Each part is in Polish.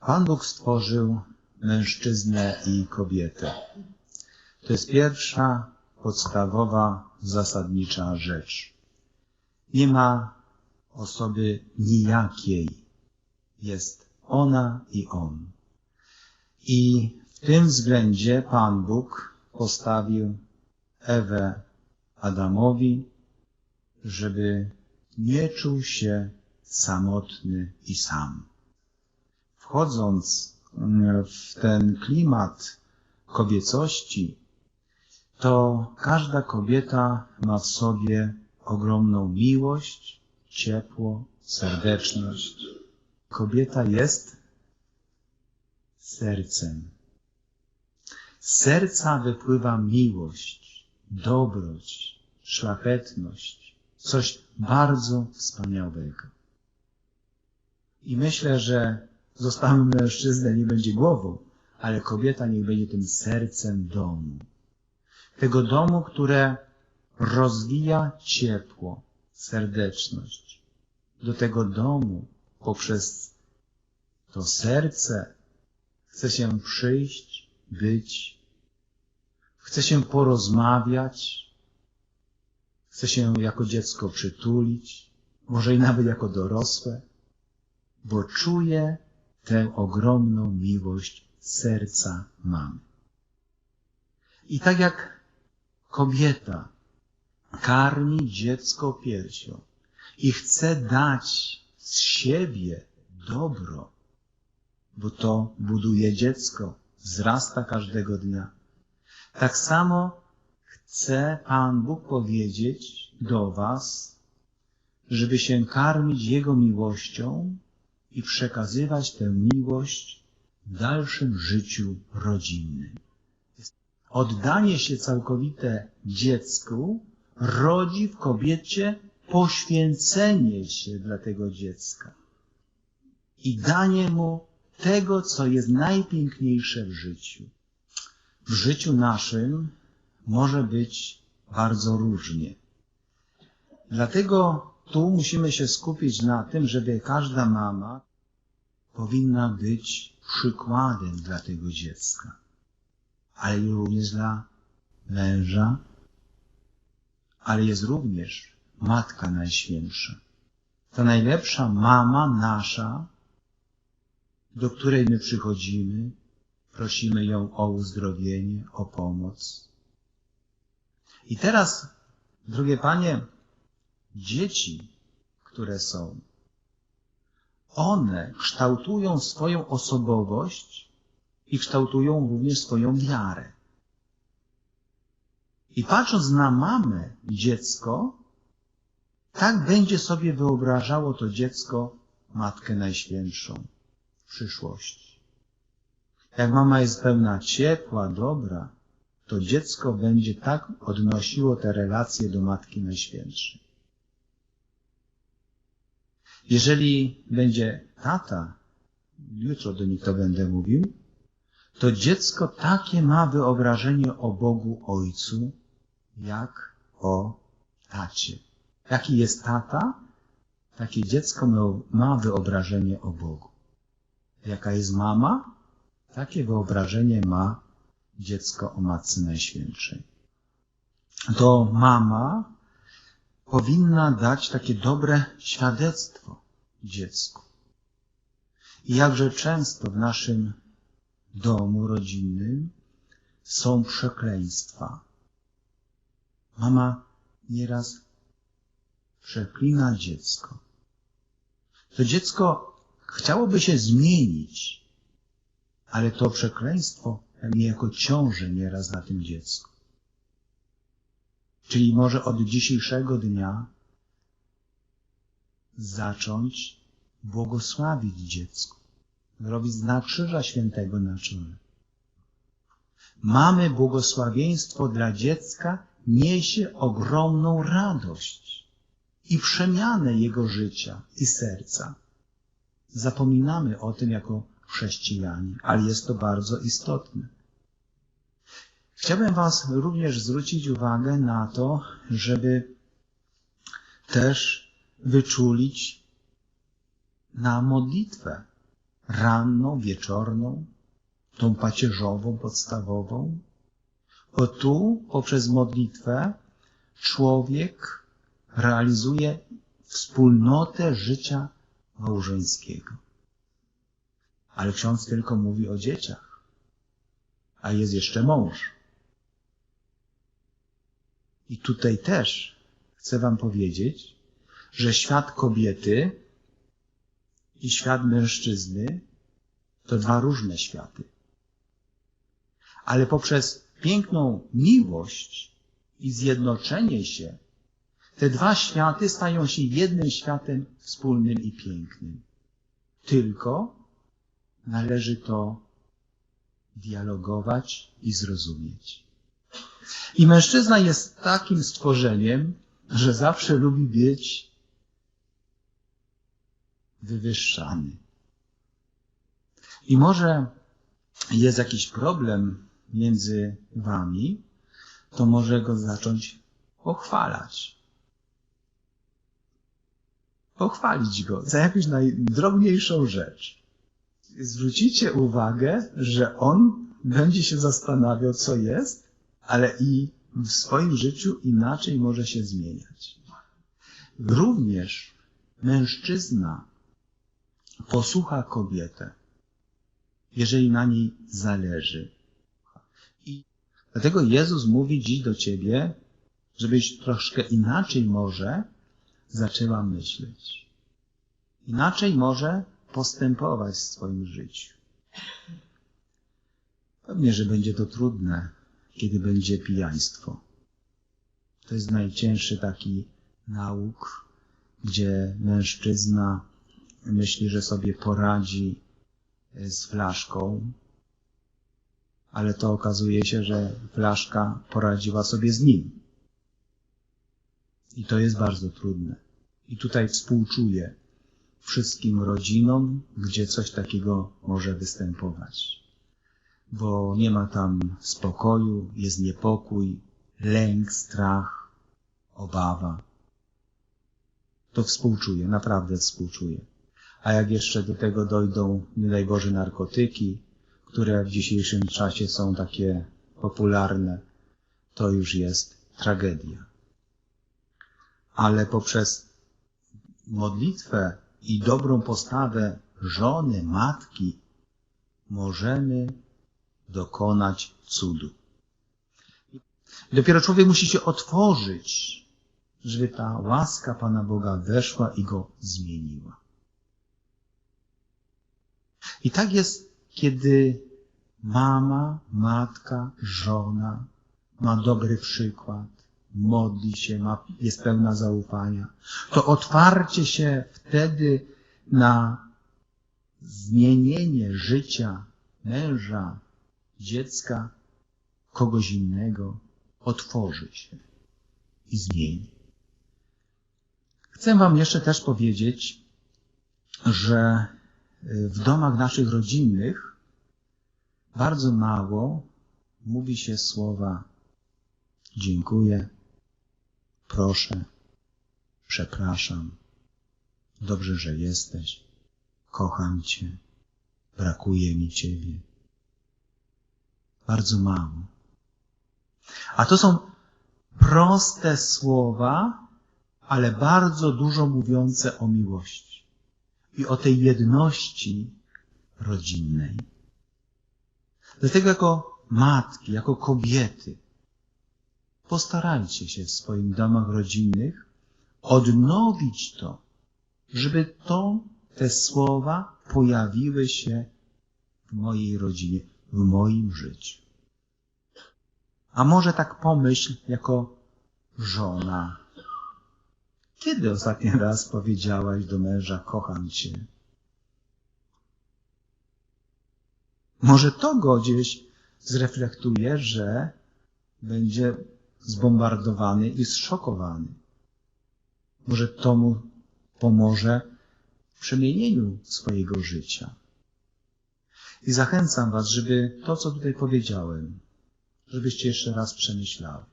Pan Bóg stworzył mężczyznę i kobietę. To jest pierwsza podstawowa, zasadnicza rzecz. Nie ma osoby nijakiej. Jest ona i on. I w tym względzie Pan Bóg postawił Ewę Adamowi, żeby nie czuł się samotny i sam. Wchodząc w ten klimat kobiecości, to każda kobieta ma w sobie ogromną miłość, ciepło, serdeczność. Kobieta jest sercem. Z serca wypływa miłość, dobroć, szlachetność, coś bardzo wspaniałego. I myślę, że zostały mężczyznę nie będzie głową, ale kobieta niech będzie tym sercem domu. Tego domu, które rozwija ciepło, serdeczność. Do tego domu poprzez to serce chce się przyjść, być, chce się porozmawiać, chce się jako dziecko przytulić, może i nawet jako dorosłe, bo czuje tę ogromną miłość serca mamy. I tak jak kobieta karmi dziecko piersią i chce dać z siebie dobro, bo to buduje dziecko, wzrasta każdego dnia. Tak samo chce Pan Bóg powiedzieć do Was, żeby się karmić Jego miłością i przekazywać tę miłość w dalszym życiu rodzinnym. Oddanie się całkowite dziecku rodzi w kobiecie poświęcenie się dla tego dziecka i danie mu tego, co jest najpiękniejsze w życiu. W życiu naszym może być bardzo różnie. Dlatego tu musimy się skupić na tym, żeby każda mama powinna być przykładem dla tego dziecka, ale również dla męża, ale jest również Matka Najświętsza. Ta najlepsza mama nasza, do której my przychodzimy, prosimy ją o uzdrowienie, o pomoc. I teraz, drogie panie, dzieci, które są, one kształtują swoją osobowość i kształtują również swoją wiarę. I patrząc na mamę dziecko, tak będzie sobie wyobrażało to dziecko Matkę Najświętszą w przyszłości. Jak mama jest pełna ciepła, dobra, to dziecko będzie tak odnosiło te relacje do Matki Najświętszej. Jeżeli będzie tata, jutro do nich to będę mówił, to dziecko takie ma wyobrażenie o Bogu Ojcu, jak o tacie. Jaki jest tata? Takie dziecko ma wyobrażenie o Bogu. Jaka jest mama? Takie wyobrażenie ma dziecko o Matce Najświętszej. To mama powinna dać takie dobre świadectwo dziecku. I jakże często w naszym domu rodzinnym są przekleństwa. Mama nieraz przeklina dziecko. To dziecko chciałoby się zmienić, ale to przekleństwo niejako ciąży nieraz na tym dziecku. Czyli może od dzisiejszego dnia zacząć błogosławić dziecku, robić znak Krzyża Świętego na czole. Mamy błogosławieństwo dla dziecka, niesie ogromną radość i przemianę jego życia i serca. Zapominamy o tym jako chrześcijanie, ale jest to bardzo istotne. Chciałbym Was również zwrócić uwagę na to, żeby też wyczulić na modlitwę ranną, wieczorną, tą pacierzową, podstawową, bo tu poprzez modlitwę człowiek realizuje wspólnotę życia małżeńskiego. Ale ksiądz tylko mówi o dzieciach, a jest jeszcze mąż. I tutaj też chcę Wam powiedzieć, że świat kobiety i świat mężczyzny to dwa różne światy. Ale poprzez piękną miłość i zjednoczenie się, te dwa światy stają się jednym światem wspólnym i pięknym. Tylko należy to dialogować i zrozumieć. I mężczyzna jest takim stworzeniem, że zawsze lubi być wywyższany. I może jest jakiś problem między wami, to może go zacząć pochwalać. Pochwalić go za jakąś najdrobniejszą rzecz. Zwrócicie uwagę, że on będzie się zastanawiał, co jest, ale i w swoim życiu inaczej może się zmieniać. Również mężczyzna posłucha kobietę, jeżeli na niej zależy. I dlatego Jezus mówi dziś do ciebie, żebyś troszkę inaczej może zaczęła myśleć. Inaczej może postępować w swoim życiu. Pewnie, że będzie to trudne, kiedy będzie pijaństwo. To jest najcięższy taki nauk, gdzie mężczyzna myśli, że sobie poradzi z flaszką, ale to okazuje się, że flaszka poradziła sobie z nim. I to jest bardzo trudne. I tutaj współczuję wszystkim rodzinom, gdzie coś takiego może występować. Bo nie ma tam spokoju, jest niepokój, lęk, strach, obawa. To współczuję, naprawdę współczuję. A jak jeszcze do tego dojdą, nie daj Boże, narkotyki, które w dzisiejszym czasie są takie popularne, to już jest tragedia. Ale poprzez modlitwę i dobrą postawę żony, matki, możemy dokonać cudu. Dopiero człowiek musi się otworzyć, żeby ta łaska Pana Boga weszła i go zmieniła. I tak jest, kiedy mama, matka, żona ma dobry przykład, modli się, ma, jest pełna zaufania. To otwarcie się wtedy na zmienienie życia męża, dziecka, kogoś innego, otworzy się i zmieni. Chcę Wam jeszcze też powiedzieć, że w domach naszych rodzinnych bardzo mało mówi się słowa dziękuję, proszę, przepraszam, dobrze, że jesteś, kocham Cię, brakuje mi Ciebie. Bardzo mało. A to są proste słowa, ale bardzo dużo mówiące o miłości i o tej jedności rodzinnej. Dlatego jako matki, jako kobiety, postarajcie się w swoich domach rodzinnych odnowić to, żeby to, te słowa pojawiły się w mojej rodzinie, w moim życiu. A może tak pomyśl jako żona, kiedy ostatni raz powiedziałaś do męża, kocham cię? Może to go gdzieś zreflektuje, że będzie zbombardowany i zszokowany. Może to mu pomoże w przemienieniu swojego życia. I zachęcam Was, żeby to, co tutaj powiedziałem, żebyście jeszcze raz przemyślali.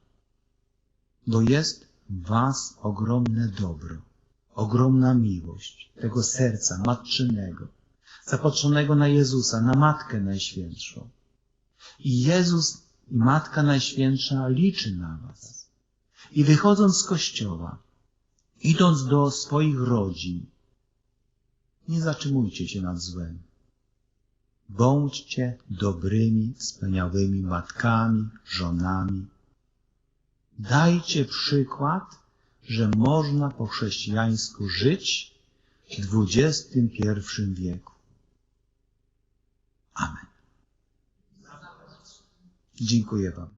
Bo jest Was ogromne dobro, ogromna miłość tego serca matczynego, zapatrzonego na Jezusa, na Matkę Najświętszą. I Jezus i Matka Najświętsza liczy na was. I wychodząc z kościoła, idąc do swoich rodzin, nie zatrzymujcie się nad złem. Bądźcie dobrymi, wspaniałymi matkami, żonami. Dajcie przykład, że można po chrześcijańsku żyć w XXI wieku. Amen. Dziękuję Wam.